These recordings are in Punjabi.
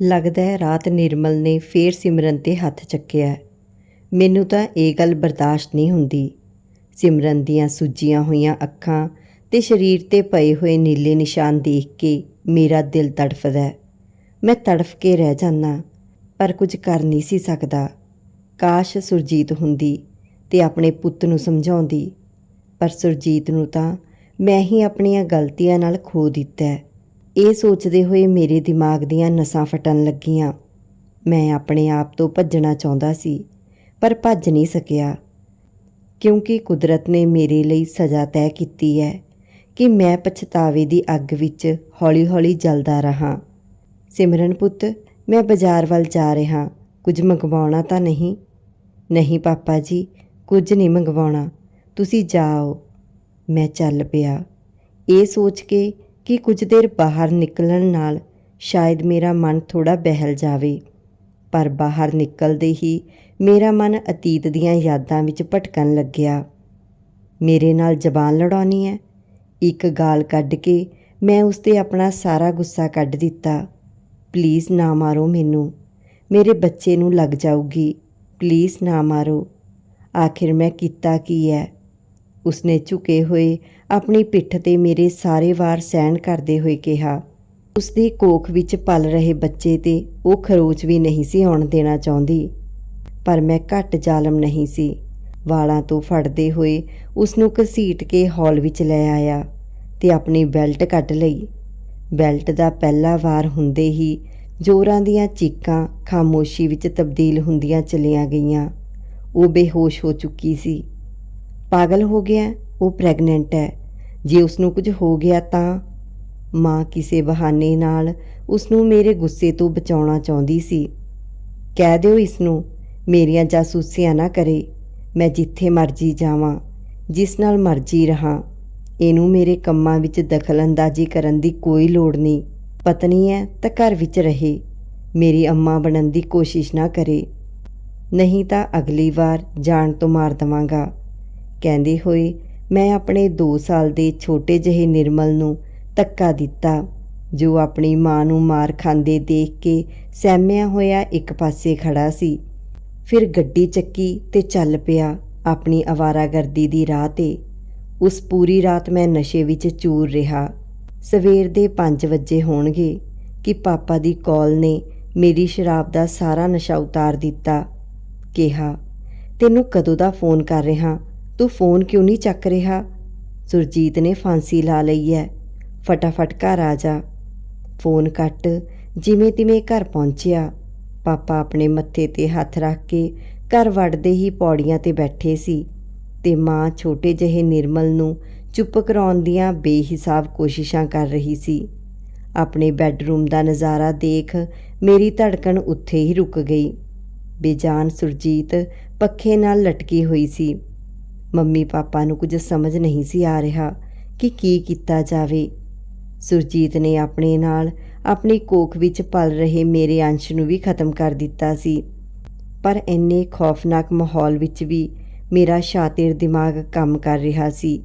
ਲੱਗਦਾ ਹੈ ਰਾਤ ਨਿਰਮਲ ਨੇ ਫੇਰ ਸਿਮਰਨ ਤੇ ਹੱਥ ਚੱਕਿਆ ਮੈਨੂੰ ਤਾਂ ਇਹ ਗੱਲ ਬਰਦਾਸ਼ਤ ਨਹੀਂ ਹੁੰਦੀ। ਸਿਮਰਨ ਦੀਆਂ ਸੁੱਜੀਆਂ ਹੋਈਆਂ ਅੱਖਾਂ ਤੇ ਸਰੀਰ ਤੇ ਪਏ ਹੋਏ ਨੀਲੇ ਨਿਸ਼ਾਨ ਦੇਖ ਕੇ ਮੇਰਾ ਦਿਲ ਤੜਫਦਾ ਮੈਂ ਤੜਫ ਕੇ ਰਹਿ ਜਾਂਦਾ, ਪਰ ਕੁਝ ਕਰ ਨਹੀਂ ਸੀ ਸਕਦਾ। ਕਾਸ਼ ਸੁਰਜੀਤ ਹੁੰਦੀ ਤੇ ਆਪਣੇ ਪੁੱਤ ਨੂੰ ਸਮਝਾਉਂਦੀ, ਪਰ ਸੁਰਜੀਤ ਨੂੰ ਤਾਂ ਮੈਂ ਹੀ ਆਪਣੀਆਂ ਗਲਤੀਆਂ ਨਾਲ ਖੋ ਦਿੱਤਾ ਇਹ ਸੋਚਦੇ ਹੋਏ ਮੇਰੇ ਦਿਮਾਗ ਦੀਆਂ ਨਸਾਂ ਫਟਣ ਲੱਗੀਆਂ। ਮੈਂ ਆਪਣੇ ਆਪ ਤੋਂ ਭੱਜਣਾ ਚਾਹੁੰਦਾ ਸੀ, ਪਰ ਭੱਜ ਨਹੀਂ ਸਕਿਆ, ਕਿਉਂਕਿ ਕੁਦਰਤ ਨੇ ਮੇਰੇ ਲਈ ਸਜ਼ਾ ਤੈਅ ਕੀਤੀ ਹੈ ਕਿ ਮੈਂ ਪਛਤਾਵੇ ਦੀ ਅੱਗ ਵਿੱਚ ਹੌਲੀ-ਹੌਲੀ ਜਲਦਾ ਰਹਾ। ਸਿਮਰਨ ਪੁੱਤ, ਮੈਂ ਬਾਜ਼ਾਰ ਵੱਲ ਜਾ ਰਿਹਾ। ਕੁਝ ਮੰਗਵਾਉਣਾ ਤਾਂ ਨਹੀਂ? ਨਹੀਂ ਪਾਪਾ ਜੀ, ਕੁਝ ਨਹੀਂ ਮੰਗਵਾਉਣਾ। ਤੁਸੀਂ ਜਾਓ। ਮੈਂ ਚੱਲ ਪਿਆ। ਇਹ ਸੋਚ ਕੇ ਕਿ ਕੁਝ ਦੇਰ ਬਾਹਰ ਨਿਕਲਣ ਨਾਲ ਸ਼ਾਇਦ ਮੇਰਾ ਮਨ ਥੋੜਾ ਬਹਿਲ ਜਾਵੇ। ਪਰ ਬਾਹਰ ਨਿਕਲਦੇ ਹੀ ਮੇਰਾ ਮਨ ਅਤੀਤ ਦੀਆਂ ਯਾਦਾਂ ਵਿੱਚ ਭਟਕਣ ਲੱਗਿਆ। ਮੇਰੇ ਨਾਲ ਜ਼ਬਾਨ ਲੜਾਉਣੀ ਹੈ। ਇੱਕ ਗਾਲ ਕੱਢ ਕੇ ਮੈਂ ਉਸ ਤੇ ਆਪਣਾ ਸਾਰਾ ਗੁੱਸਾ ਕੱਢ ਦਿੱਤਾ। ਪਲੀਜ਼ ਨਾ ਮਾਰੋ ਮੈਨੂੰ। ਮੇਰੇ ਬੱਚੇ ਨੂੰ ਲੱਗ ਜਾਊਗੀ। ਪਲੀਜ਼ ਨਾ ਮਾਰੋ। ਆਖਿਰ ਮੈਂ ਕੀਤਾ ਕੀ ਹੈ? ਉਸਨੇ ਝੁਕੇ ਹੋਏ ਆਪਣੀ ਪਿੱਠ ਤੇ ਮੇਰੇ ਸਾਰੇ ਵਾਰ ਸਹਿਣ ਕਰਦੇ ਹੋਏ ਕਿਹਾ, ਉਸਦੀ ਕੋਖ ਵਿੱਚ ਪਲ ਰਹੇ ਬੱਚੇ ਤੇ ਉਹ ਖਰੋਚ ਵੀ ਨਹੀਂ ਸੀ ਆਉਣ ਦੇਣਾ ਚਾਹੁੰਦੀ। ਪਰ ਮੈਂ ਘੱਟ ਜ਼ਾਲਮ ਨਹੀਂ ਸੀ। ਵਾਲਾਂ ਤੋਂ ਫੜਦੇ ਹੋਏ ਉਸ ਨੂੰ ਘਸੀਟ ਕੇ ਹਾਲ ਵਿੱਚ ਲੈ ਆਇਆ ਤੇ ਆਪਣੀ ਬੈਲਟ ਕੱਢ ਲਈ। ਬੈਲਟ ਦਾ ਪਹਿਲਾ ਵਾਰ ਹੁੰਦੇ ਹੀ ਜੋਰਾਂ ਦੀਆਂ ਚੀਕਾਂ ਖਾਮੋਸ਼ੀ ਵਿੱਚ ਤਬਦੀਲ ਹੁੰਦੀਆਂ ਚਲੀਆਂ ਗਈਆਂ। ਉਹ ਬੇਹੋਸ਼ ਹੋ ਚੁੱਕੀ ਸੀ। ਪਾਗਲ ਹੋ ਗਿਆ ਉਹ ਪ੍ਰੈਗਨੈਂਟ ਹੈ। ਜੇ ਉਸ ਨੂੰ ਕੁਝ ਹੋ ਗਿਆ ਤਾਂ ਮਾਂ ਕਿਸੇ ਬਹਾਨੇ ਨਾਲ ਉਸ ਨੂੰ ਮੇਰੇ ਗੁੱਸੇ ਤੋਂ ਬਚਾਉਣਾ ਚਾਹੁੰਦੀ ਸੀ। ਕਹਿ ਦਿਓ ਇਸ ਨੂੰ ਮੇਰੀਆਂ ਜਾਸੂਸੀਆਂ ਨਾ ਕਰੇ, ਮੈਂ ਜਿੱਥੇ ਮਰਜ਼ੀ ਜਾਵਾਂ, ਜਿਸ ਨਾਲ ਮਰਜ਼ੀ ਰਹਾ। ਇਹਨੂੰ ਮੇਰੇ ਕੰਮਾਂ ਵਿੱਚ ਦਖਲਅੰਦਾਜ਼ੀ ਕਰਨ ਦੀ ਕੋਈ ਲੋੜ ਨਹੀਂ। ਪਤਨੀ ਹੈ ਤਾਂ ਘਰ ਵਿੱਚ ਰਹੇ, ਮੇਰੀ ਅੰਮਾ ਬਣਨ ਦੀ ਕੋਸ਼ਿਸ਼ ਨਾ ਕਰੇ। ਨਹੀਂ ਤਾਂ ਅਗਲੀ ਵਾਰ ਜਾਣ ਤੋਂ ਮਾਰ ਦਵਾਂਗਾ। ਕਹਿੰਦੇ ਹੋਏ ਮੈਂ ਆਪਣੇ 2 ਸਾਲ ਦੇ ਛੋਟੇ ਜਿਹੇ ਨਿਰਮਲ ਨੂੰ ਧੱਕਾ ਦਿੱਤਾ, ਜੋ ਆਪਣੀ ਮਾਂ ਨੂੰ ਮਾਰ ਖਾਂਦੇ ਦੇਖ ਕੇ ਸਹਿਮਿਆ ਹੋਇਆ ਇੱਕ ਪਾਸੇ ਖੜਾ ਸੀ। ਫਿਰ ਗੱਡੀ ਚੱਕੀ ਤੇ ਚੱਲ ਪਿਆ ਆਪਣੀ ਅਵਾਰਾਗਰਦੀ ਦੀ ਰਾਹ ਤੇ। ਉਸ ਪੂਰੀ ਰਾਤ ਮੈਂ ਨਸ਼ੇ ਵਿੱਚ ਚੂਰ ਰਿਹਾ। ਸਵੇਰ ਦੇ 5 ਵਜੇ ਹੋਣਗੇ ਕਿ ਪਾਪਾ ਦੀ ਕਾਲ ਨੇ ਮੇਰੀ ਸ਼ਰਾਬ ਦਾ ਸਾਰਾ ਨਸ਼ਾ ਉਤਾਰ ਦਿੱਤਾ। ਕਿਹਾ, ਤੈਨੂੰ ਕਦੋਂ ਦਾ ਫੋਨ ਕਰ ਰਿਹਾ? ਤੂੰ ਫੋਨ ਕਿਉਂ ਨਹੀਂ ਚੱਕ ਰਿਹਾ? ਸੁਰਜੀਤ ਨੇ ਫਾਂਸੀ ਲਾ ਲਈ ਹੈ। ਫਟਾਫਟ ਘਰ ਆ ਜਾ। ਫੋਨ ਕੱਟ। ਜਿਵੇਂ ਤਿਵੇਂ ਘਰ ਪਹੁੰਚਿਆ। ਪਾਪਾ ਆਪਣੇ ਮੱਥੇ ਤੇ ਹੱਥ ਰੱਖ ਕੇ ਘਰ ਵੜਦੇ ਹੀ ਪੌੜੀਆਂ ਤੇ ਬੈਠੇ ਸੀ ਤੇ ਮਾਂ ਛੋਟੇ ਜਿਹੇ ਨਿਰਮਲ ਨੂੰ ਚੁੱਪ ਕਰਾਉਣ ਦੀਆਂ ਬੇਹਿਸਾਬ ਕੋਸ਼ਿਸ਼ਾਂ ਕਰ ਰਹੀ ਸੀ। ਆਪਣੇ ਬੈੱਡਰੂਮ ਦਾ ਨਜ਼ਾਰਾ ਦੇਖ ਮੇਰੀ ਧੜਕਣ ਉੱਥੇ ਹੀ ਰੁਕ ਗਈ। ਬੇਜਾਨ ਸੁਰਜੀਤ ਪੱਖੇ ਨਾਲ ਲਟਕੀ ਹੋਈ ਸੀ। ਮੰਮੀ ਪਾਪਾ ਨੂੰ ਕੁਝ ਸਮਝ ਨਹੀਂ ਸੀ ਆ ਰਿਹਾ ਕਿ ਕੀ ਕੀਤਾ ਜਾਵੇ। ਸੁਰਜੀਤ ਨੇ ਆਪਣੇ ਨਾਲ ਆਪਣੀ ਕੋਖ ਵਿੱਚ ਪਲ ਰਹੇ ਮੇਰੇ ਅੰਸ਼ ਨੂੰ ਵੀ ਖਤਮ ਕਰ ਦਿੱਤਾ ਸੀ। ਪਰ ਇੰਨੇ ਖੌਫਨਾਕ ਮਾਹੌਲ ਵਿੱਚ ਵੀ ਮੇਰਾ ਸ਼ਾਤਿਰ ਦਿਮਾਗ ਕੰਮ ਕਰ ਰਿਹਾ ਸੀ।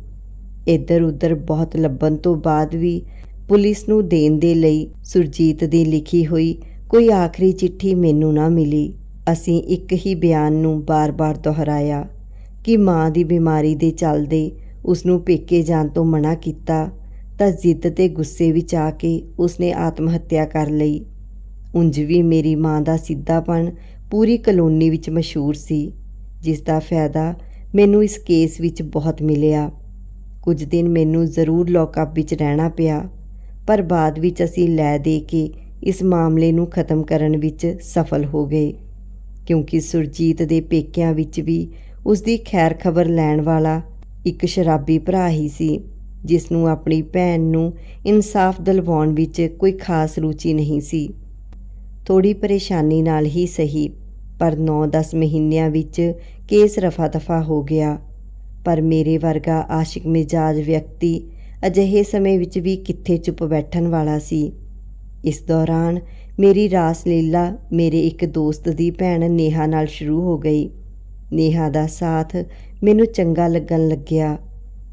ਇੱਧਰ ਉੱਧਰ ਬਹੁਤ ਲੱਭਣ ਤੋਂ ਬਾਅਦ ਵੀ ਪੁਲਿਸ ਨੂੰ ਦੇਣ ਦੇ ਲਈ ਸੁਰਜੀਤ ਦੀ ਲਿਖੀ ਹੋਈ ਕੋਈ ਆਖਰੀ ਚਿੱਠੀ ਮੈਨੂੰ ਨਾ ਮਿਲੀ। ਅਸੀਂ ਇੱਕ ਹੀ ਬਿਆਨ ਨੂੰ ਬਾਰ-ਬਾਰ ਦੁਹਰਾਇਆ। ਕਿ ਮਾਂ ਦੀ ਬਿਮਾਰੀ ਦੇ ਚੱਲਦੇ ਉਸ ਨੂੰ ਪੇਕੇ ਜਾਣ ਤੋਂ ਮਨਾ ਕੀਤਾ, ਤਾਂ ਜ਼ਿੱਦ ਤੇ ਗੁੱਸੇ ਵਿੱਚ ਆ ਕੇ ਉਸਨੇ ਆਤਮ ਹੱਤਿਆ ਕਰ ਲਈ। ਉਂਝ ਵੀ ਮੇਰੀ ਮਾਂ ਦਾ ਸਿੱਧਾਪਣ ਪੂਰੀ ਕਲੋਨੀ ਵਿੱਚ ਮਸ਼ਹੂਰ ਸੀ, ਜਿਸ ਦਾ ਫਾਇਦਾ ਮੈਨੂੰ ਇਸ ਕੇਸ ਵਿੱਚ ਬਹੁਤ ਮਿਲਿਆ। ਕੁਝ ਦਿਨ ਮੈਨੂੰ ਜ਼ਰੂਰ ਲੌਕਅਪ ਵਿੱਚ ਰਹਿਣਾ ਪਿਆ, ਪਰ ਬਾਅਦ ਵਿੱਚ ਅਸੀਂ ਲੈ ਦੇ ਕੇ ਇਸ ਮਾਮਲੇ ਨੂੰ ਖਤਮ ਕਰਨ ਵਿੱਚ ਸਫਲ ਹੋ ਗਏ, ਕਿਉਂਕਿ ਸੁਰਜੀਤ ਦੇ ਪੇਕਿਆਂ ਵਿੱਚ ਵੀ ਉਸ ਦੀ ਖੈਰ ਖਬਰ ਲੈਣ ਵਾਲਾ ਇੱਕ ਸ਼ਰਾਬੀ ਭਰਾ ਹੀ ਸੀ, ਜਿਸ ਨੂੰ ਆਪਣੀ ਭੈਣ ਨੂੰ ਇਨਸਾਫ ਦਿਲਵਾਉਣ ਵਿੱਚ ਕੋਈ ਖਾਸ ਰੁਚੀ ਨਹੀਂ ਸੀ। ਥੋੜੀ ਪਰੇਸ਼ਾਨੀ ਨਾਲ ਹੀ ਸਹੀ, ਪਰ 9-10 ਮਹੀਨਿਆਂ ਵਿੱਚ ਕੇਸ ਰਫਾ-ਦਫਾ ਹੋ ਗਿਆ। ਪਰ ਮੇਰੇ ਵਰਗਾ ਆਸ਼ਿਕ ਮਿਜਾਜ ਵਿਅਕਤੀ ਅਜਿਹੇ ਸਮੇਂ ਵਿੱਚ ਵੀ ਕਿੱਥੇ ਚੁੱਪ ਬੈਠਣ ਵਾਲਾ ਸੀ। ਇਸ ਦੌਰਾਨ ਮੇਰੀ ਰਾਸ ਲੀਲਾ ਮੇਰੇ ਇੱਕ ਦੋਸਤ ਦੀ ਭੈਣ ਨੇਹਾ ਨਾਲ ਸ਼ੁਰੂ ਹੋ ਗਈ। ਨੇਹਾ ਦਾ ਸਾਥ ਮੈਨੂੰ ਚੰਗਾ ਲੱਗਣ ਲੱਗਿਆ,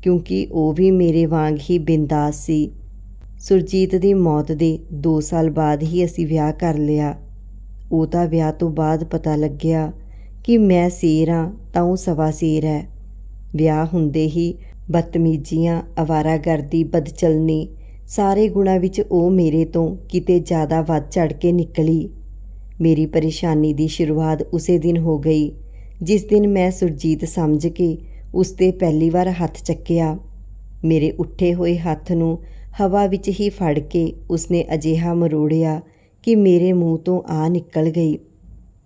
ਕਿਉਂਕਿ ਉਹ ਵੀ ਮੇਰੇ ਵਾਂਗ ਹੀ ਬਿੰਦਾਸ ਸੀ। ਸੁਰਜੀਤ ਦੀ ਮੌਤ ਦੇ 2 ਸਾਲ ਬਾਅਦ ਹੀ ਅਸੀਂ ਵਿਆਹ ਕਰ ਲਿਆ। ਉਹ ਤਾਂ ਵਿਆਹ ਤੋਂ ਬਾਅਦ ਪਤਾ ਲੱਗਿਆ ਕਿ ਮੈਂ ਸ਼ੇਰ ਹਾਂ ਤਾਂ ਉਹ ਸਵਾ ਸ਼ੇਰ ਹੈ। ਵਿਆਹ ਹੁੰਦੇ ਹੀ ਬਦਤਮੀਜ਼ੀਆਂ ਅਵਾਰਾਗਰਦੀ ਬਦਚਲਨੀ, ਸਾਰੇ ਗੁਣਾਂ ਵਿੱਚ ਉਹ ਮੇਰੇ ਤੋਂ ਕਿਤੇ ਜ਼ਿਆਦਾ ਵੱਧ ਚੜ ਕੇ ਨਿਕਲੀ। ਮੇਰੀ ਪਰੇਸ਼ਾਨੀ ਦੀ ਸ਼ੁਰੂਆਤ ਉਸੇ ਦਿਨ ਹੋ ਗਈ। ਜਿਸ ਦਿਨ ਮੈਂ ਸੁਰਜੀਤ ਸਮਝ ਕੇ ਉਸ ਤੇ ਪਹਿਲੀ ਵਾਰ ਹੱਥ ਚੱਕਿਆ, ਮੇਰੇ ਉੱਠੇ ਹੋਏ ਹੱਥ ਨੂੰ ਹਵਾ ਵਿੱਚ ਹੀ ਫੜ ਕੇ ਉਸਨੇ ਅਜਿਹਾ ਮਰੋੜਿਆ ਕਿ ਮੇਰੇ ਮੂੰਹ ਤੋਂ ਆ ਨਿਕਲ ਗਈ।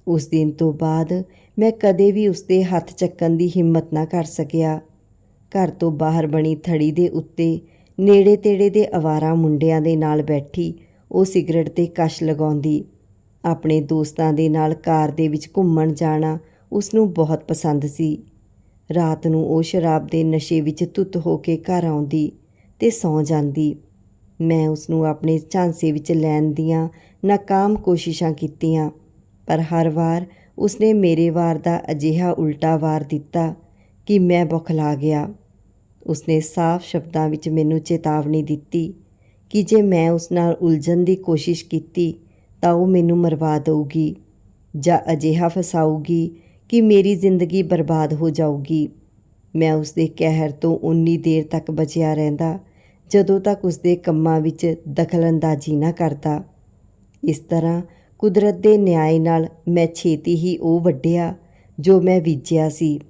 ਉਸ ਦਿਨ ਤੋਂ ਬਾਅਦ ਮੈਂ ਕਦੇ ਵੀ ਉਸਦੇ ਹੱਥ ਚੱਕਣ ਦੀ ਹਿੰਮਤ ਨਾ ਕਰ ਸਕਿਆ। ਘਰ ਤੋਂ ਬਾਹਰ ਬਣੀ ਥੜੀ ਦੇ ਉੱਤੇ ਨੇੜੇ ਤੇੜੇ ਦੇ ਅਵਾਰਾ ਮੁੰਡਿਆਂ ਦੇ ਨਾਲ ਬੈਠੀ ਉਹ ਸਿਗਰਟ ਤੇ ਕਸ਼ ਲਗਾਉਂਦੀ, ਆਪਣੇ ਦੋਸਤਾਂ ਦੇ ਨਾਲ ਕਾਰ ਦੇ ਵਿੱਚ ਘੁੰਮਣ ਜਾਣਾ ਉਸ ਨੂੰ ਬਹੁਤ ਪਸੰਦ ਸੀ। ਰਾਤ ਨੂੰ ਉਹ ਸ਼ਰਾਬ ਦੇ ਨਸ਼ੇ ਵਿੱਚ ਧੁੱਤ ਹੋ ਕੇ ਘਰ ਆਉਂਦੀ ਤੇ ਸੌਂ ਜਾਂਦੀ। ਮੈਂ ਉਸ ਨੂੰ ਆਪਣੇ ਝਾਂਸੇ ਵਿੱਚ ਲੈਣ ਦੀਆਂ ਨਾਕਾਮ ਕੋਸ਼ਿਸ਼ਾਂ ਕੀਤੀਆਂ, ਪਰ ਹਰ ਵਾਰ ਉਸਨੇ ਮੇਰੇ ਵਾਰ ਦਾ ਅਜਿਹਾ ਉਲਟਾ ਵਾਰ ਦਿੱਤਾ ਕਿ ਮੈਂ ਬੁਖਲਾ ਗਿਆ। ਉਸਨੇ ਸਾਫ਼ ਸ਼ਬਦਾਂ ਵਿੱਚ ਮੈਨੂੰ ਚੇਤਾਵਨੀ ਦਿੱਤੀ ਕਿ ਜੇ ਮੈਂ ਉਸ ਨਾਲ ਉਲਝਣ ਦੀ ਕੋਸ਼ਿਸ਼ ਕੀਤੀ ਤਾਂ ਉਹ ਮੈਨੂੰ ਮਰਵਾ ਦੇਊਗੀ ਜਾਂ ਅਜਿਹਾ ਫਸਾਊਗੀ ਕਿ ਮੇਰੀ ਜ਼ਿੰਦਗੀ ਬਰਬਾਦ ਹੋ ਜਾਊਗੀ। ਮੈਂ ਉਸ ਦੇ ਕਹਿਰ ਤੋਂ ਉਨੀ ਦੇਰ ਤੱਕ ਬਚਿਆ ਰਹਿੰਦਾ, ਜਦੋਂ ਤੱਕ ਉਸ ਦੇ ਕੰਮਾਂ ਵਿੱਚ ਦਖਲਅੰਦਾਜ਼ੀ ਨਾ ਕਰਦਾ। ਇਸ ਤਰ੍ਹਾਂ ਕੁਦਰਤ ਦੇ ਨਿਆਂ ਨਾਲ ਮੈਂ ਛੇਤੀ ਹੀ ਉਹ ਵੱਢਿਆ ਜੋ ਮੈਂ ਬੀਜਿਆ ਸੀ।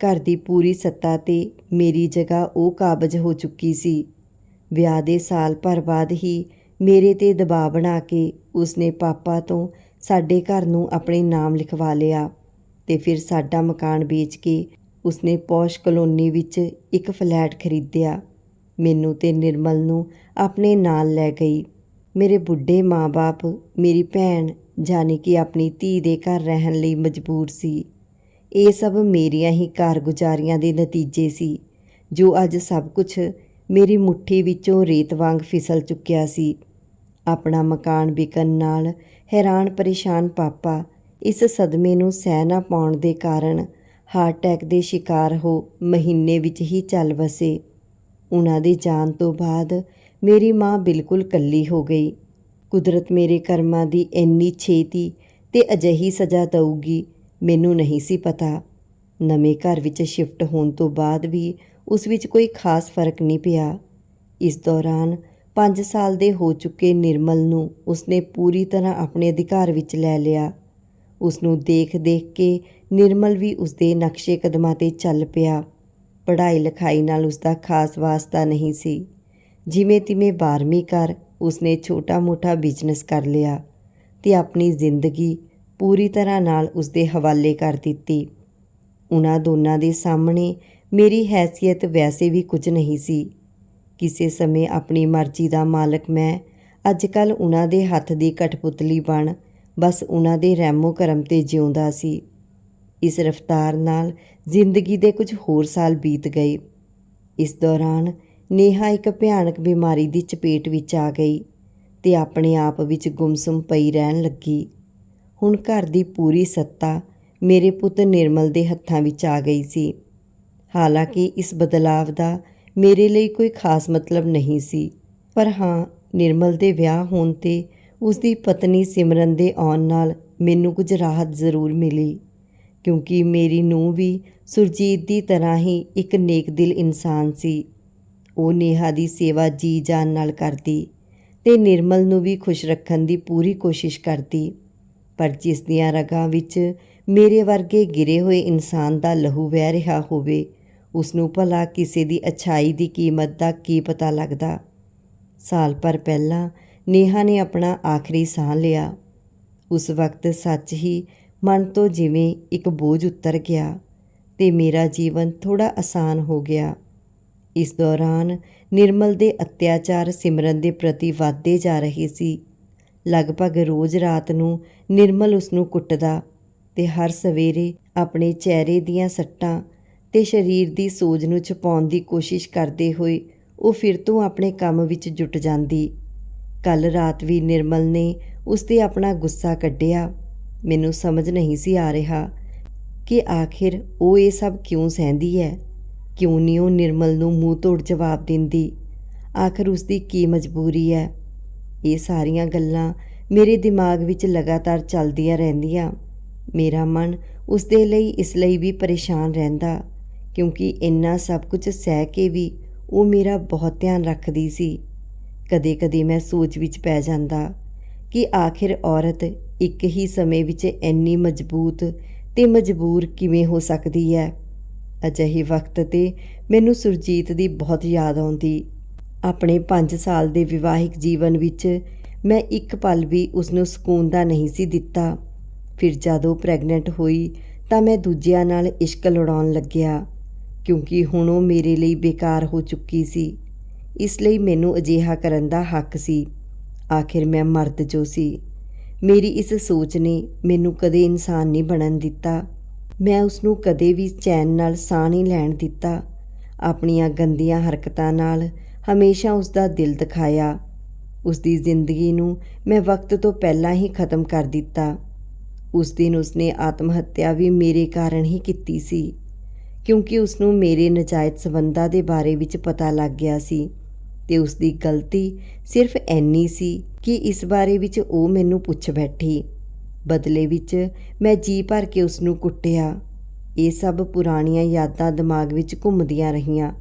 ਘਰ ਦੀ ਪੂਰੀ ਸੱਤਾ ਤੇ ਮੇਰੀ ਜਗ੍ਹਾ ਉਹ ਕਾਬਜ ਹੋ ਚੁੱਕੀ ਸੀ। ਵਿਆਹ ਦੇ ਸਾਲ ਭਰ ਬਾਅਦ ਹੀ ਮੇਰੇ ਤੇ ਦਬਾਅ ਬਣਾ ਕੇ ਉਸਨੇ ਪਾਪਾ ਤੋਂ ਸਾਡੇ ਘਰ ਨੂੰ ਆਪਣੇ ਨਾਮ ਲਿਖਵਾ ਲਿਆ। ਤੇ ਫਿਰ ਸਾਡਾ ਮਕਾਨ ਵੇਚ ਕੇ ਉਸਨੇ ਪੌਸ਼ ਕਲੋਨੀ ਵਿੱਚ ਇੱਕ ਫਲੈਟ ਖਰੀਦਿਆ। ਮੈਨੂੰ ਤੇ ਨਿਰਮਲ ਨੂੰ ਆਪਣੇ ਨਾਲ ਲੈ ਗਈ। ਮੇਰੇ ਬੁੱਢੇ ਮਾਂ-ਬਾਪ, ਮੇਰੀ ਭੈਣ ਜਾਨੀ ਕਿ ਆਪਣੀ ਧੀ ਦੇ ਘਰ ਰਹਿਣ ਲਈ ਮਜਬੂਰ ਸੀ। ਇਹ ਸਭ ਮੇਰੀਆਂ ਹੀ ਕਾਰਗੁਜ਼ਾਰੀਆਂ ਦੇ ਨਤੀਜੇ ਸੀ, ਜੋ ਅੱਜ ਸਭ ਕੁਝ ਮੇਰੀ ਮੁੱਠੀ ਵਿੱਚੋਂ ਰੇਤ ਵਾਂਗ ਫਿਸਲ ਚੁੱਕਿਆ ਸੀ। ਆਪਣਾ ਮਕਾਨ ਵਿਕਣ ਨਾਲ ਹੈਰਾਨ ਪਰੇਸ਼ਾਨ ਪਾਪਾ ਇਸ ਸਦਮੇ ਨੂੰ ਸਹਿ ਨਾ ਪਾਉਣ ਦੇ ਕਾਰਨ ਹਾਰਟ ਅਟੈਕ ਦੇ ਸ਼ਿਕਾਰ ਹੋ ਮਹੀਨੇ ਵਿੱਚ ਹੀ ਚੱਲ ਵਸੇ। ਉਹਨਾਂ ਦੇ ਜਾਣ ਤੋਂ ਬਾਅਦ ਮੇਰੀ ਮਾਂ ਬਿਲਕੁਲ ਕੱਲੀ ਹੋ ਗਈ। ਕੁਦਰਤ ਮੇਰੇ ਕਰਮਾਂ ਦੀ ਇੰਨੀ ਛੇਤੀ ਤੇ ਅਜਿਹੀ ਸਜ਼ਾ ਦਊਗੀ, ਮੈਨੂੰ ਨਹੀਂ ਸੀ ਪਤਾ। ਨਵੇਂ ਘਰ ਵਿੱਚ ਸ਼ਿਫਟ ਹੋਣ ਤੋਂ ਬਾਅਦ ਵੀ ਉਸ ਵਿੱਚ ਕੋਈ ਖਾਸ ਫ਼ਰਕ ਨਹੀਂ ਪਿਆ। ਇਸ ਦੌਰਾਨ 5 ਸਾਲ ਦੇ ਹੋ ਚੁੱਕੇ ਨਿਰਮਲ ਨੂੰ ਉਸਨੇ ਪੂਰੀ ਤਰ੍ਹਾਂ ਆਪਣੇ ਅਧਿਕਾਰ ਵਿੱਚ ਲੈ ਲਿਆ। ਉਸ ਨੂੰ ਦੇਖ-ਦੇਖ ਕੇ ਨਿਰਮਲ ਵੀ ਉਸਦੇ ਨਕਸ਼ੇ ਕਦਮਾਂ ਤੇ ਚੱਲ ਪਿਆ। ਪੜ੍ਹਾਈ ਲਿਖਾਈ ਨਾਲ ਉਸਦਾ ਖਾਸ ਵਾਸਤਾ ਨਹੀਂ ਸੀ। ਜਿਵੇਂ ਤਿਵੇਂ 12ਵੀਂ ਕਰ ਉਸਨੇ ਛੋਟਾ-ਮੋਟਾ ਬਿਜ਼ਨਸ ਕਰ ਲਿਆ ਤੇ ਆਪਣੀ ਜ਼ਿੰਦਗੀ ਪੂਰੀ ਤਰ੍ਹਾਂ ਨਾਲ ਉਸਦੇ ਹਵਾਲੇ ਕਰ ਦਿੱਤੀ। ਉਹਨਾਂ ਦੋਨਾਂ ਦੇ ਸਾਹਮਣੇ ਮੇਰੀ ਹੈਸੀਅਤ ਵੈਸੇ ਵੀ ਕੁਝ ਨਹੀਂ ਸੀ। ਕਿਸੇ ਸਮੇਂ ਆਪਣੀ ਮਰਜ਼ੀ ਦਾ ਮਾਲਕ ਮੈਂ ਅੱਜ ਅੱਜਕੱਲ ਉਹਨਾਂ ਦੇ ਹੱਥ ਦੀ ਕਠਪੁਤਲੀ ਬਣ ਬਸ ਉਹਨਾਂ ਦੇ ਰਹਿਮੋ ਕਰਮ ਤੇ ਜਿਉਂਦਾ ਸੀ। ਇਸ ਰਫ਼ਤਾਰ ਨਾਲ ਜ਼ਿੰਦਗੀ ਦੇ ਕੁਝ ਹੋਰ ਸਾਲ ਬੀਤ ਗਏ। ਇਸ ਦੌਰਾਨ ਨੇਹਾ ਇੱਕ ਭਿਆਨਕ ਬਿਮਾਰੀ ਦੀ ਚਪੇਟ ਵਿੱਚ ਆ ਗਈ ਤੇ ਆਪਣੇ ਆਪ ਵਿੱਚ ਗੁੰਮਸੁਮ ਪਈ ਰਹਿਣ ਲੱਗੀ। ਹੁਣ ਘਰ ਦੀ ਪੂਰੀ ਸੱਤਾ ਮੇਰੇ ਪੁੱਤ ਨਿਰਮਲ ਦੇ ਹੱਥਾਂ ਵਿੱਚ ਆ ਗਈ ਸੀ। ਹਾਲਾਂਕਿ ਇਸ ਬਦਲਾਵ ਦਾ ਮੇਰੇ ਲਈ ਕੋਈ ਖਾਸ ਮਤਲਬ ਨਹੀਂ ਸੀ। ਪਰ ਹਾਂ, ਨਿਰਮਲ ਦੇ ਵਿਆਹ ਹੋਣ ਤੇ ਉਸ ਦੀ ਪਤਨੀ ਸਿਮਰਨ ਦੇ ਆਉਣ ਨਾਲ ਮੈਨੂੰ ਕੁਝ ਰਾਹਤ ਜ਼ਰੂਰ ਮਿਲੀ, ਕਿਉਂਕਿ ਮੇਰੀ ਨੂੰਹ ਵੀ ਸੁਰਜੀਤ ਦੀ ਤਰ੍ਹਾਂ ਹੀ ਇੱਕ ਨੇਕ ਦਿਲ ਇਨਸਾਨ ਸੀ। ਉਹ ਨੇਹਾ ਦੀ ਸੇਵਾ ਜੀ ਜਾਨ ਨਾਲ ਕਰਦੀ ਤੇ ਨਿਰਮਲ ਨੂੰ ਵੀ ਖੁਸ਼ ਰੱਖਣ ਦੀ ਪੂਰੀ ਕੋਸ਼ਿਸ਼ ਕਰਦੀ, ਪਰ ਜਿਸ ਦੀਆਂ ਰਗਾਂ ਵਿੱਚ ਮੇਰੇ ਵਰਗੇ ਗਿਰੇ ਹੋਏ ਇਨਸਾਨ ਦਾ ਲਹੂ ਵਹਿ ਰਿਹਾ ਹੋਵੇ ਉਸ ਨੂੰ ਭਲਾ ਕਿਸੇ ਦੀ ਅਛਾਈ ਦੀ ਕੀਮਤ ਦਾ ਕੀ ਪਤਾ ਲੱਗਦਾ। ਸਾਲ ਭਰ ਪਹਿਲਾਂ ਨੇਹਾ ਨੇ ਆਪਣਾ ਆਖਰੀ ਸਾਹ ਲਿਆ। ਉਸ ਵਕਤ ਸੱਚ ਹੀ ਮਨ ਤੋਂ ਜਿਵੇਂ ਇੱਕ ਬੋਝ ਉਤਰ ਗਿਆ ਤੇ ਮੇਰਾ ਜੀਵਨ ਥੋੜਾ ਆਸਾਨ ਹੋ ਗਿਆ। ਇਸ ਦੌਰਾਨ ਨਿਰਮਲ ਦੇ ਅਤਿਆਚਾਰ ਸਿਮਰਨ ਦੇ ਪ੍ਰਤੀ ਵਧਦੇ ਜਾ ਰਹੇ ਸੀ। ਲਗਭਗ ਰੋਜ਼ ਰਾਤ ਨੂੰ ਨਿਰਮਲ ਉਸ ਨੂੰ ਕੁੱਟਦਾ ਤੇ ਹਰ ਸਵੇਰੇ ਆਪਣੇ ਚਿਹਰੇ ਦੀਆਂ ਸੱਟਾਂ ਤੇ ਸਰੀਰ ਦੀ ਸੋਜ ਨੂੰ ਛੁਪਾਉਣ ਦੀ ਕੋਸ਼ਿਸ਼ ਕਰਦੇ ਹੋਏ ਉਹ ਫਿਰ ਤੋਂ ਆਪਣੇ ਕੰਮ ਵਿੱਚ ਜੁਟ ਜਾਂਦੀ। ਕੱਲ ਰਾਤ ਵੀ ਨਿਰਮਲ ਨੇ ਉਸ ਤੇ ਆਪਣਾ ਗੁੱਸਾ ਕੱਢਿਆ। ਮੈਨੂੰ ਸਮਝ ਨਹੀਂ ਸੀ ਆ ਰਿਹਾ ਕਿ ਆਖਿਰ ਉਹ ਇਹ ਸਭ ਕਿਉਂ ਸਹਿੰਦੀ ਹੈ? ਕਿਉਂ ਨਹੀਂ ਉਹ ਨਿਰਮਲ ਨੂੰ ਮੂੰਹ ਤੋੜ ਜਵਾਬ ਦਿੰਦੀ? ਆਖਰ ਉਸ ਦੀ ਕੀ ਮਜਬੂਰੀ ਹੈ? ਇਹ ਸਾਰੀਆਂ ਗੱਲਾਂ ਮੇਰੇ ਦਿਮਾਗ ਵਿੱਚ ਲਗਾਤਾਰ ਚੱਲਦੀਆਂ ਰਹਿੰਦੀਆਂ। ਮੇਰਾ ਮਨ ਉਸ ਦੇ ਲਈ ਇਸ ਲਈ ਵੀ ਪਰੇਸ਼ਾਨ ਰਹਿੰਦਾ, ਕਿਉਂਕਿ ਇੰਨਾ ਸਭ ਕੁਝ ਸਹਿ ਕੇ ਵੀ ਉਹ ਮੇਰਾ ਬਹੁਤ ਧਿਆਨ ਰੱਖਦੀ ਸੀ। ਕਦੇ-ਕਦੇ ਮੈਂ ਸੋਚ ਵਿੱਚ ਪੈ ਜਾਂਦਾ ਕਿ ਆਖਿਰ ਔਰਤ ਇੱਕ ਹੀ ਸਮੇਂ ਵਿੱਚ ਇੰਨੀ ਮਜ਼ਬੂਤ ਤੇ ਮਜਬੂਰ ਕਿਵੇਂ ਹੋ ਸਕਦੀ ਹੈ? ਅਜਿਹੇ ਵਕਤ ਤੇ ਮੈਨੂੰ ਸੁਰਜੀਤ ਦੀ ਬਹੁਤ ਯਾਦ ਆਉਂਦੀ। ਆਪਣੇ 5 ਸਾਲ ਦੇ ਵਿਵਾਹਿਕ ਜੀਵਨ ਵਿੱਚ ਮੈਂ ਇੱਕ ਪਲ ਵੀ ਉਸ ਨੂੰ ਸਕੂਨ ਦਾ ਨਹੀਂ ਸੀ ਦਿੱਤਾ। ਫਿਰ ਜਦੋਂ ਪ੍ਰੈਗਨੈਂਟ ਹੋਈ ਤਾਂ ਮੈਂ ਦੂਜਿਆਂ ਨਾਲ ਇਸ਼ਕ ਲੜਾਉਣ ਲੱਗਿਆ, ਕਿਉਂਕਿ ਹੁਣ ਉਹ ਮੇਰੇ ਲਈ ਬੇਕਾਰ ਹੋ ਚੁੱਕੀ ਸੀ। ਇਸ ਲਈ ਮੈਨੂੰ ਅਜਿਹਾ ਕਰਨ ਦਾ ਹੱਕ ਸੀ। ਆਖਿਰ ਮੈਂ ਮਰਦ ਜੋ ਸੀ। ਮੇਰੀ ਇਸ ਸੋਚ ਨੇ ਮੈਨੂੰ ਕਦੇ ਇਨਸਾਨ ਨਹੀਂ ਬਣਨ ਦਿੱਤਾ। ਮੈਂ ਉਸ ਨੂੰ ਕਦੇ ਵੀ ਚੈਨ ਨਾਲ ਸਾਹ ਨਹੀਂ ਲੈਣ ਦਿੱਤਾ। ਆਪਣੀਆਂ ਗੰਦੀਆਂ ਹਰਕਤਾਂ ਨਾਲ ਹਮੇਸ਼ਾ ਉਸ ਦਾ ਦਿਲ ਦਿਖਾਇਆ। ਉਸ ਦੀ ਜ਼ਿੰਦਗੀ ਨੂੰ ਮੈਂ ਵਕਤ ਤੋਂ ਪਹਿਲਾਂ ਹੀ ਖਤਮ ਕਰ ਦਿੱਤਾ। ਉਸ ਦਿਨ ਉਸਨੇ ਆਤਮ ਹੱਤਿਆ ਵੀ ਮੇਰੇ ਕਾਰਨ ਹੀ ਕੀਤੀ ਸੀ। ਕਿਉਂਕਿ ਉਸ ਨੂੰ ਮੇਰੇ ਨਜਾਇਜ਼ ਸਬੰਧਾਂ ਦੇ ਬਾਰੇ ਵਿੱਚ ਪਤਾ ਲੱਗ ਗਿਆ ਸੀ। ਤੇ ਉਸ ਦੀ ਗਲਤੀ ਸਿਰਫ ਐਨੀ ਸੀ ਕਿ ਇਸ ਬਾਰੇ ਵਿੱਚ ਉਹ ਮੈਨੂੰ ਪੁੱਛ ਬੈਠੀ। ਬਦਲੇ ਵਿੱਚ ਮੈਂ ਜੀ ਭਰ ਕੇ ਉਸ ਨੂੰ ਕੁੱਟਿਆ। ਇਹ ਸਭ ਪੁਰਾਣੀਆਂ ਯਾਦਾਂ ਦਿਮਾਗ ਵਿੱਚ ਘੁੰਮਦੀਆਂ ਰਹੀਆਂ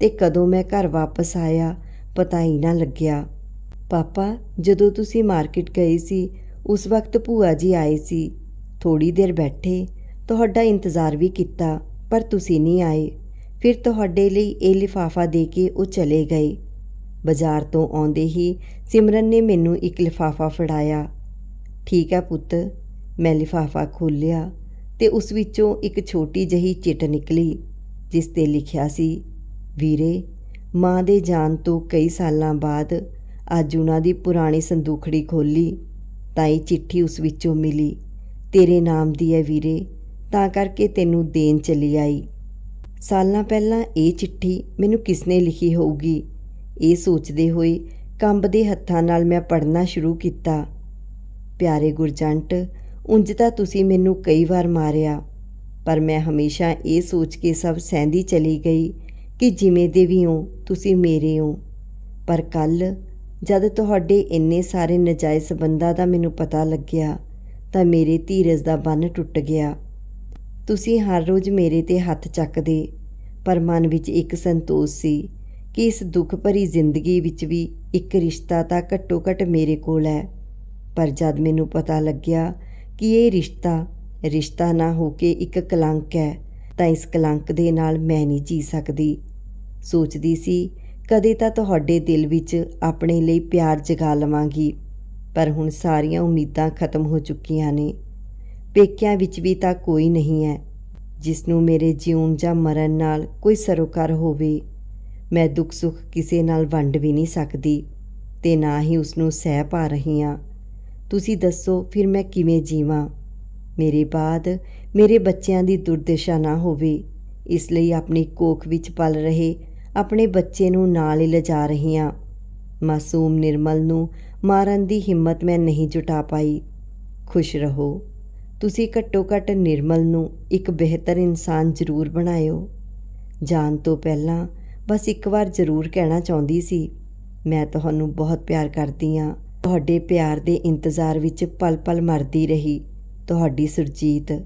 ਤੇ ਕਦੋਂ ਮੈਂ ਘਰ ਵਾਪਸ ਆਇਆ, ਪਤਾ ਹੀ ਨਾ ਲੱਗਿਆ। ਪਾਪਾ, ਜਦੋਂ ਤੁਸੀਂ ਮਾਰਕੀਟ ਗਏ ਸੀ, ਉਸ ਵਕਤ ਭੂਆ ਜੀ ਆਏ ਸੀ। ਥੋੜੀ ਦੇਰ ਬੈਠੇ, ਤੁਹਾਡਾ ਇੰਤਜ਼ਾਰ ਵੀ ਕੀਤਾ, ਪਰ ਤੁਸੀਂ ਨਹੀਂ ਆਏ। ਫਿਰ ਤੁਹਾਡੇ ਲਈ ਇਹ ਲਿਫਾਫਾ ਦੇ ਕੇ ਉਹ ਚਲੇ ਗਏ। ਬਾਜ਼ਾਰ ਤੋਂ ਆਉਂਦੇ ਹੀ ਸਿਮਰਨ ਨੇ ਮੈਨੂੰ ਇੱਕ ਲਿਫਾਫਾ ਫੜਾਇਆ। ਠੀਕ ਹੈ ਪੁੱਤ। ਮੈਂ ਲਿਫਾਫਾ ਖੋਲ੍ਹਿਆ ਤੇ ਉਸ ਵਿੱਚੋਂ ਇੱਕ ਛੋਟੀ ਜਹੀ ਚਿੱਟ ਨਿਕਲੀ, ਜਿਸ ਤੇ ਲਿਖਿਆ ਸੀ, ਵੀਰੇ, ਮਾਂ ਦੇ ਜਾਣ ਤੋਂ ਕਈ ਸਾਲਾਂ ਬਾਅਦ ਅੱਜ ਉਹਨਾਂ ਦੀ ਪੁਰਾਣੀ ਸੰਦੂਖੜੀ ਖੋਲੀ ਤਾਂ ਇਹ ਚਿੱਠੀ ਉਸ ਵਿੱਚੋਂ ਮਿਲੀ। ਤੇਰੇ ਨਾਮ ਦੀ ਹੈ ਵੀਰੇ, ਤਾਂ ਕਰਕੇ ਤੈਨੂੰ ਦੇਣ ਚਲੀ ਆਈ। ਸਾਲਾਂ ਪਹਿਲਾਂ ਇਹ ਚਿੱਠੀ ਮੈਨੂੰ ਕਿਸਨੇ ਲਿਖੀ ਹੋਊਗੀ? ਇਹ ਸੋਚਦੇ ਹੋਏ ਕੰਬਦੇ ਹੱਥਾਂ ਨਾਲ ਮੈਂ ਪੜ੍ਹਨਾ ਸ਼ੁਰੂ ਕੀਤਾ। ਪਿਆਰੇ ਗੁਰਜੰਟ, ਉਂਝ ਤਾਂ ਤੁਸੀਂ ਮੈਨੂੰ ਕਈ ਵਾਰ ਮਾਰਿਆ, ਪਰ ਮੈਂ ਹਮੇਸ਼ਾ ਇਹ ਸੋਚ ਕੇ ਸਭ ਸਹਿੰਦੀ ਚਲੀ ਗਈ ਕਿ ਜਿਵੇਂ ਦੇ ਵੀ ਹੋ ਤੁਸੀਂ ਮੇਰੇ ਹੋ ਪਰ ਕੱਲ ਜਦ ਤੁਹਾਡੇ ਇੰਨੇ ਸਾਰੇ ਨਜਾਇਜ਼ ਸਬੰਧਾਂ ਦਾ ਮੈਨੂੰ ਪਤਾ ਲੱਗਿਆ, ਤਾਂ ਮੇਰੇ ਧੀਰਜ ਦਾ ਬੰਨ ਟੁੱਟ ਗਿਆ। ਤੁਸੀਂ ਹਰ ਰੋਜ਼ ਮੇਰੇ ਤੇ ਹੱਥ ਚੱਕਦੇ, ਪਰ ਮਨ ਵਿੱਚ ਇੱਕ ਸੰਤੋਸ਼ ਸੀ ਕਿ ਇਸ ਦੁੱਖ ਭਰੀ ਜ਼ਿੰਦਗੀ ਵਿੱਚ ਵੀ ਇੱਕ ਰਿਸ਼ਤਾ ਤਾਂ ਘੱਟੋ ਘੱਟ ਮੇਰੇ ਕੋਲ ਹੈ। ਪਰ ਜਦ ਮੈਨੂੰ ਪਤਾ ਲੱਗਿਆ ਕਿ ਇਹ ਰਿਸ਼ਤਾ ਰਿਸ਼ਤਾ ਨਾ ਹੋ ਕੇ ਇੱਕ ਕਲੰਕ ਹੈ, ਤਾਂ ਇਸ ਕਲੰਕ ਦੇ ਨਾਲ ਮੈਂ ਨਹੀਂ ਜੀ ਸਕਦੀ। ਸੋਚਦੀ ਸੀ, ਕਦੇ ਤਾਂ ਤੁਹਾਡੇ ਦਿਲ ਵਿੱਚ ਆਪਣੇ ਲਈ ਪਿਆਰ ਜਗਾ ਲਵਾਂਗੀ, ਪਰ ਹੁਣ ਸਾਰੀਆਂ ਉਮੀਦਾਂ ਖਤਮ ਹੋ ਚੁੱਕੀਆਂ ਨੇ। ਪੇਕਿਆਂ ਵਿੱਚ ਵੀ ਤਾਂ ਕੋਈ ਨਹੀਂ ਹੈ, ਜਿਸ ਨੂੰ ਮੇਰੇ ਜਿਉਣ ਜਾਂ ਮਰਨ ਨਾਲ ਕੋਈ ਸਰੋਕਾਰ ਹੋਵੇ। ਮੈਂ ਦੁੱਖ ਸੁੱਖ ਕਿਸੇ ਨਾਲ ਵੰਡ ਵੀ ਨਹੀਂ ਸਕਦੀ ਤੇ ਨਾ ਹੀ ਉਸ ਨੂੰ ਸਹਿ ਪਾ ਰਹੀ ਹਾਂ। ਤੁਸੀਂ ਦੱਸੋ, ਫਿਰ ਮੈਂ ਕਿਵੇਂ ਜੀਵਾਂ? ਮੇਰੇ ਬਾਅਦ ਮੇਰੇ ਬੱਚਿਆਂ ਦੀ ਦੁਰਦਸ਼ਾ ਨਾ ਹੋਵੇ, ਇਸ ਲਈ ਆਪਣੀ ਕੋਖ ਵਿੱਚ ਪਲ ਰਹੇ ਆਪਣੇ ਬੱਚੇ ਨੂੰ ਨਾਲ ਹੀ ਲਿਜਾ ਰਹੀ ਹਾਂ। ਮਾਸੂਮ ਨਿਰਮਲ ਨੂੰ ਮਾਰਨ ਦੀ ਹਿੰਮਤ ਮੈਂ ਨਹੀਂ ਜੁਟਾ ਪਾਈ। ਖੁਸ਼ ਰਹੋ। ਤੁਸੀਂ ਘੱਟੋ ਘੱਟ ਨਿਰਮਲ ਨੂੰ ਇੱਕ ਬਿਹਤਰ ਇਨਸਾਨ ਜ਼ਰੂਰ ਬਣਾਇਓ। ਜਾਣ ਤੋਂ ਪਹਿਲਾਂ ਬਸ ਇੱਕ ਵਾਰ ਜ਼ਰੂਰ ਕਹਿਣਾ ਚਾਹੁੰਦੀ ਸੀ, ਮੈਂ ਤੁਹਾਨੂੰ ਬਹੁਤ ਪਿਆਰ ਕਰਦੀ ਹਾਂ। ਤੁਹਾਡੇ ਪਿਆਰ ਦੇ ਇੰਤਜ਼ਾਰ ਵਿੱਚ ਪਲ-ਪਲ ਮਰਦੀ ਰਹੀ। ਤੁਹਾਡੀ ਸੁਰਜੀਤ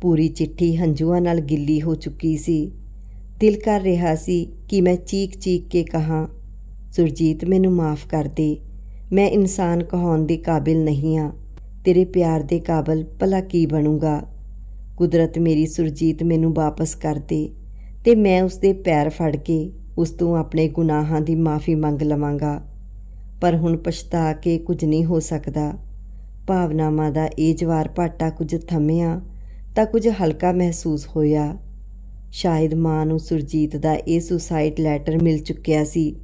ਪੂਰੀ ਚਿੱਠੀ ਹੰਝੂਆਂ ਨਾਲ ਗਿੱਲੀ ਹੋ ਚੁੱਕੀ ਸੀ। ਦਿਲ ਕਰ ਰਿਹਾ ਸੀ ਕਿ ਮੈਂ ਚੀਕ-ਚੀਕ ਕੇ ਕਹਾਂ, ਸੁਰਜੀਤ, ਮੈਨੂੰ ਮਾਫ ਕਰ ਦੇ। ਮੈਂ ਇਨਸਾਨ ਕਹਾਉਣ ਦੇ ਕਾਬਿਲ ਨਹੀਂ ਹਾਂ। ਤੇਰੇ ਪਿਆਰ ਦੇ ਕਾਬਲ ਭਲਾ ਕੀ ਬਣੂਗਾ? ਕੁਦਰਤ ਮੇਰੀ ਸੁਰਜੀਤ ਮੈਨੂੰ ਵਾਪਸ ਕਰ ਦੇ। ਤੇ ਮੈਂ ਉਸ ਦੇ ਪੈਰ ਫੜ ਕੇ ਉਸ ਤੋਂ ਆਪਣੇ ਗੁਨਾਹਾਂ ਦੀ ਮਾਫੀ ਮੰਗ ਲਵਾਂਗਾ। ਪਰ ਹੁਣ ਪਛਤਾ ਕੇ ਕੁਝ ਨਹੀਂ ਹੋ ਸਕਦਾ। ਭਾਵਨਾਵਾਂ ਦਾ ਇਹ ਜਵਾਰ ਭਾਟਾ ਕੁਝ ਥੰਮਿਆ ਤਾਂ ਕੁਝ ਹਲਕਾ ਮਹਿਸੂਸ ਹੋਇਆ। ਸ਼ਾਇਦ ਮਾਂ ਨੂੰ ਸੁਰਜੀਤ ਦਾ ਇਹ ਸੁਸਾਈਡ ਲੈਟਰ ਮਿਲ ਚੁੱਕਿਆ ਸੀ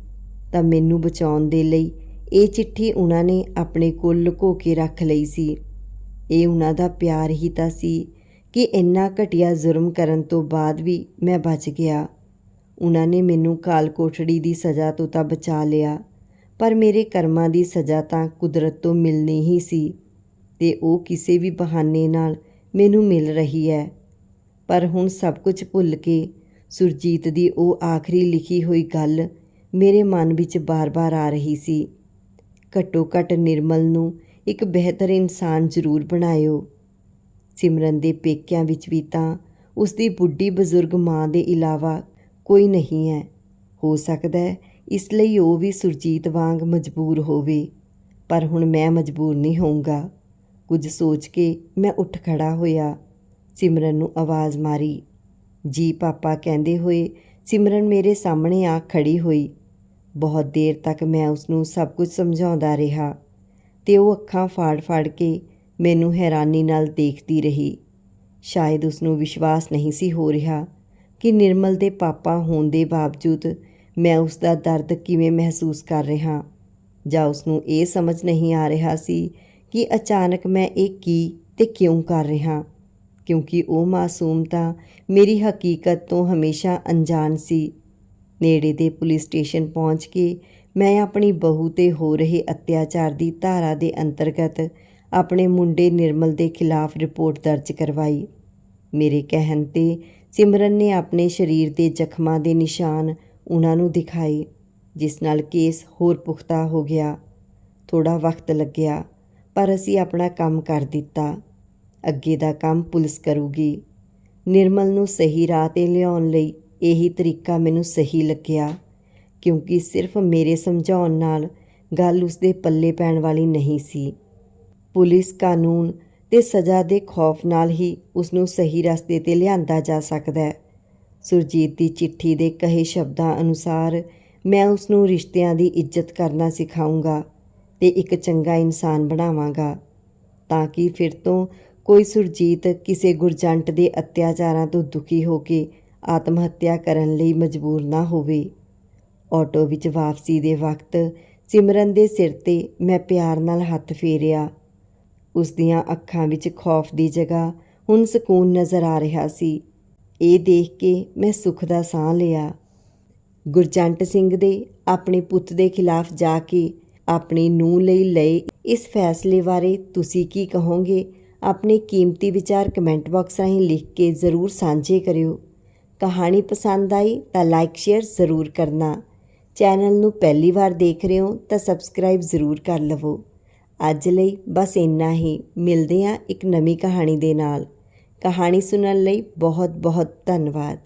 ਤਾਂ ਮੈਨੂੰ ਬਚਾਉਣ ਦੇ ਲਈ ਇਹ ਚਿੱਠੀ ਉਹਨਾਂ ਨੇ ਆਪਣੇ ਕੋਲ ਲੁਕੋ ਕੇ ਰੱਖ ਲਈ ਸੀ। ਇਹ ਉਹਨਾਂ ਦਾ ਪਿਆਰ ਹੀ ਤਾਂ ਸੀ ਕਿ ਇੰਨਾ ਘਟੀਆ ਜ਼ੁਰਮ ਕਰਨ ਤੋਂ ਬਾਅਦ ਵੀ ਮੈਂ ਬਚ ਗਿਆ। ਉਹਨਾਂ ਨੇ ਮੈਨੂੰ ਕਾਲ ਕੋਠੜੀ ਦੀ ਸਜ਼ਾ ਤੋਂ ਤਾਂ ਬਚਾ ਲਿਆ, ਪਰ ਮੇਰੇ ਕਰਮਾਂ ਦੀ ਸਜ਼ਾ ਤਾਂ ਕੁਦਰਤ ਤੋਂ ਮਿਲਣੀ ਹੀ ਸੀ ਤੇ ਉਹ ਕਿਸੇ ਵੀ ਬਹਾਨੇ ਨਾਲ ਮੈਨੂੰ ਮਿਲ ਰਹੀ ਹੈ। ਪਰ ਹੁਣ ਸਭ ਕੁਝ ਭੁੱਲ ਕੇ ਸੁਰਜੀਤ ਦੀ ਉਹ ਆਖਰੀ ਲਿਖੀ ਹੋਈ ਗੱਲ ਮੇਰੇ ਮਨ ਵਿੱਚ ਬਾਰ-ਬਾਰ ਆ ਰਹੀ ਸੀ। ਘੱਟੋ ਘੱਟ ਨਿਰਮਲ ਨੂੰ ਇੱਕ ਬਿਹਤਰ ਇਨਸਾਨ ਜ਼ਰੂਰ ਬਣਾਇਓ। ਸਿਮਰਨ ਦੇ ਪੇਕਿਆਂ ਵਿੱਚ ਵੀ ਤਾਂ ਉਸ ਦੀ ਬੁੱਢੀ ਬਜ਼ੁਰਗ ਮਾਂ ਦੇ ਇਲਾਵਾ ਕੋਈ ਨਹੀਂ ਹੈ। ਹੋ ਸਕਦਾ ਹੈ ਇਸ ਲਈ ਉਹ ਵੀ ਸੁਰਜੀਤ ਵਾਂਗ ਮਜਬੂਰ ਹੋਵੇ। ਪਰ ਹੁਣ ਮੈਂ ਮਜਬੂਰ ਨਹੀਂ ਹੋਊਂਗਾ। ਕੁਝ ਸੋਚ ਕੇ ਮੈਂ ਉੱਠ ਖੜਾ ਹੋਇਆ। ਸਿਮਰਨ ਨੂੰ ਆਵਾਜ਼ ਮਾਰੀ। ਜੀ ਪਾਪਾ ਕਹਿੰਦੇ ਹੋਏ ਸਿਮਰਨ ਮੇਰੇ ਸਾਹਮਣੇ ਆ ਖੜੀ ਹੋਈ। ਬਹੁਤ ਦੇਰ ਤੱਕ ਮੈਂ ਉਸ ਨੂੰ ਸਭ ਕੁਝ ਸਮਝਾਉਂਦਾ ਰਿਹਾ ਤੇ ਉਹ ਅੱਖਾਂ ਫਾੜ-ਫਾੜ ਕੇ ਮੈਨੂੰ ਹੈਰਾਨੀ ਨਾਲ ਦੇਖਦੀ ਰਹੀ। ਸ਼ਾਇਦ ਉਸ ਨੂੰ ਵਿਸ਼ਵਾਸ ਨਹੀਂ ਸੀ ਹੋ ਰਿਹਾ ਕਿ ਨਿਰਮਲ ਦੇ ਪਾਪਾ ਹੋਣ ਦੇ ਬਾਵਜੂਦ ਮੈਂ ਉਸ ਦਾ ਦਰਦ ਕਿਵੇਂ ਮਹਿਸੂਸ ਕਰ ਰਿਹਾ। ਜਾਂ ਉਸ ਨੂੰ ਇਹ ਸਮਝ ਨਹੀਂ ਆ ਰਿਹਾ ਸੀ ਕਿ ਅਚਾਨਕ ਮੈਂ ਇਹ ਕੀ ਤੇ ਕਿਉਂ ਕਰ ਰਿਹਾ। ਕਿਉਂਕਿ ਉਹ ਮਾਸੂਮ ਤਾਂ ਮੇਰੀ ਹਕੀਕਤ ਤੋਂ ਹਮੇਸ਼ਾ ਅਣਜਾਣ ਸੀ। ਨੇੜੇ ਦੇ ਪੁਲਿਸ ਸਟੇਸ਼ਨ ਪਹੁੰਚ ਕੇ ਮੈਂ ਆਪਣੀ ਬਹੂ ਤੇ ਹੋ ਰਹੇ ਅਤਿਆਚਾਰ ਦੀ ਧਾਰਾ ਦੇ ਅੰਤਰਗਤ ਆਪਣੇ ਮੁੰਡੇ ਨਿਰਮਲ ਦੇ ਖਿਲਾਫ ਰਿਪੋਰਟ ਦਰਜ ਕਰਵਾਈ। ਮੇਰੇ ਕਹਿਣ ਤੇ ਸਿਮਰਨ ਨੇ ਆਪਣੇ ਸਰੀਰ ਦੇ ਜ਼ਖਮਾਂ ਦੇ ਨਿਸ਼ਾਨ ਉਹਨਾਂ ਨੂੰ ਦਿਖਾਏ, ਜਿਸ ਨਾਲ ਕੇਸ ਹੋਰ ਪੁਖਤਾ ਹੋ ਗਿਆ। ਥੋੜਾ ਵਕਤ ਲੱਗਿਆ, ਪਰ ਅਸੀਂ ਆਪਣਾ ਕੰਮ ਕਰ ਦਿੱਤਾ। ਅੱਗੇ ਦਾ ਕੰਮ ਪੁਲਿਸ ਕਰੂਗੀ। ਨਿਰਮਲ ਨੂੰ ਸਹੀ ਰਾਹ ਤੇ ਲਿਆਉਣ ਲਈ ਇਹੀ ਤਰੀਕਾ ਮੈਨੂੰ ਸਹੀ ਲੱਗਿਆ, ਕਿਉਂਕਿ ਸਿਰਫ ਮੇਰੇ ਸਮਝਾਉਣ ਨਾਲ ਗੱਲ ਉਸਦੇ ਪੱਲੇ ਪੈਣ ਵਾਲੀ ਨਹੀਂ ਸੀ। ਪੁਲਿਸ ਕਾਨੂੰਨ ਤੇ ਸਜ਼ਾ ਦੇ ਖੌਫ ਨਾਲ ਹੀ ਉਸ ਨੂੰ ਸਹੀ ਰਸਤੇ ਤੇ ਲਿਆਂਦਾ ਜਾ ਸਕਦਾ ਹੈ। ਸੁਰਜੀਤ ਦੀ ਚਿੱਠੀ ਦੇ ਕਹੇ ਸ਼ਬਦਾਂ ਅਨੁਸਾਰ ਮੈਂ ਉਸ ਨੂੰ ਰਿਸ਼ਤਿਆਂ ਦੀ ਇੱਜ਼ਤ ਕਰਨਾ ਸਿਖਾਉਂਗਾ ਤੇ ਇੱਕ ਚੰਗਾ ਇਨਸਾਨ ਬਣਾਵਾਂਗਾ, ਤਾਂ ਕਿ ਫਿਰ ਤੋਂ ਕੋਈ ਸੁਰਜੀਤ ਕਿਸੇ ਗੁਰਜੰਟ ਦੇ ਅਤਿਆਚਾਰਾਂ ਤੋਂ ਦੁਖੀ ਹੋ ਕੇ ਆਤਮ ਹੱਤਿਆ ਕਰਨ ਲਈ ਮਜਬੂਰ ਨਾ ਹੋਵੇ। ਆਟੋ ਵਿੱਚ ਵਾਪਸੀ ਦੇ ਵਕਤ ਸਿਮਰਨ ਦੇ ਸਿਰ ਤੇ ਮੈਂ ਪਿਆਰ ਨਾਲ ਹੱਥ ਫੇਰਿਆ। ਉਸ ਦੀਆਂ ਅੱਖਾਂ ਵਿੱਚ ਖੌਫ ਦੀ ਜਗ੍ਹਾ ਹੁਣ ਸਕੂਨ ਨਜ਼ਰ ਆ ਰਿਹਾ ਸੀ। ਇਹ ਦੇਖ ਕੇ ਮੈਂ ਸੁੱਖ ਦਾ ਸਾਹ ਲਿਆ। ਗੁਰਜੰਟ ਸਿੰਘ ਦੇ ਆਪਣੇ ਪੁੱਤ ਦੇ ਖਿਲਾਫ ਜਾ ਕੇ ਆਪਣੀ ਨੂੰਹ ਲਈ ਲਏ ਇਸ ਫੈਸਲੇ ਬਾਰੇ ਤੁਸੀਂ ਕੀ ਕਹੋਗੇ? ਆਪਣੇ ਕੀਮਤੀ ਵਿਚਾਰ ਕਮੈਂਟ ਬਾਕਸ ਰਾਹੀਂ ਲਿਖ ਕੇ ਜ਼ਰੂਰ ਸਾਂਝੇ ਕਰਿਓ। ਕਹਾਣੀ ਪਸੰਦ ਆਈ ਤਾਂ ਲਾਈਕ, ਸ਼ੇਅਰ ਜ਼ਰੂਰ ਕਰਨਾ। ਚੈਨਲ ਨੂੰ ਪਹਿਲੀ ਵਾਰ ਦੇਖ ਰਹੇ ਹੋ ਤਾਂ ਸਬਸਕ੍ਰਾਈਬ ਜ਼ਰੂਰ ਕਰ ਲਵੋ। ਅੱਜ ਲਈ ਬਸ ਇੰਨਾ ਹੀ। ਮਿਲਦੇ ਹਾਂ ਇੱਕ ਨਵੀਂ ਕਹਾਣੀ ਦੇ ਨਾਲ। ਕਹਾਣੀ ਸੁਣਨ ਲਈ ਬਹੁਤ ਬਹੁਤ ਧੰਨਵਾਦ।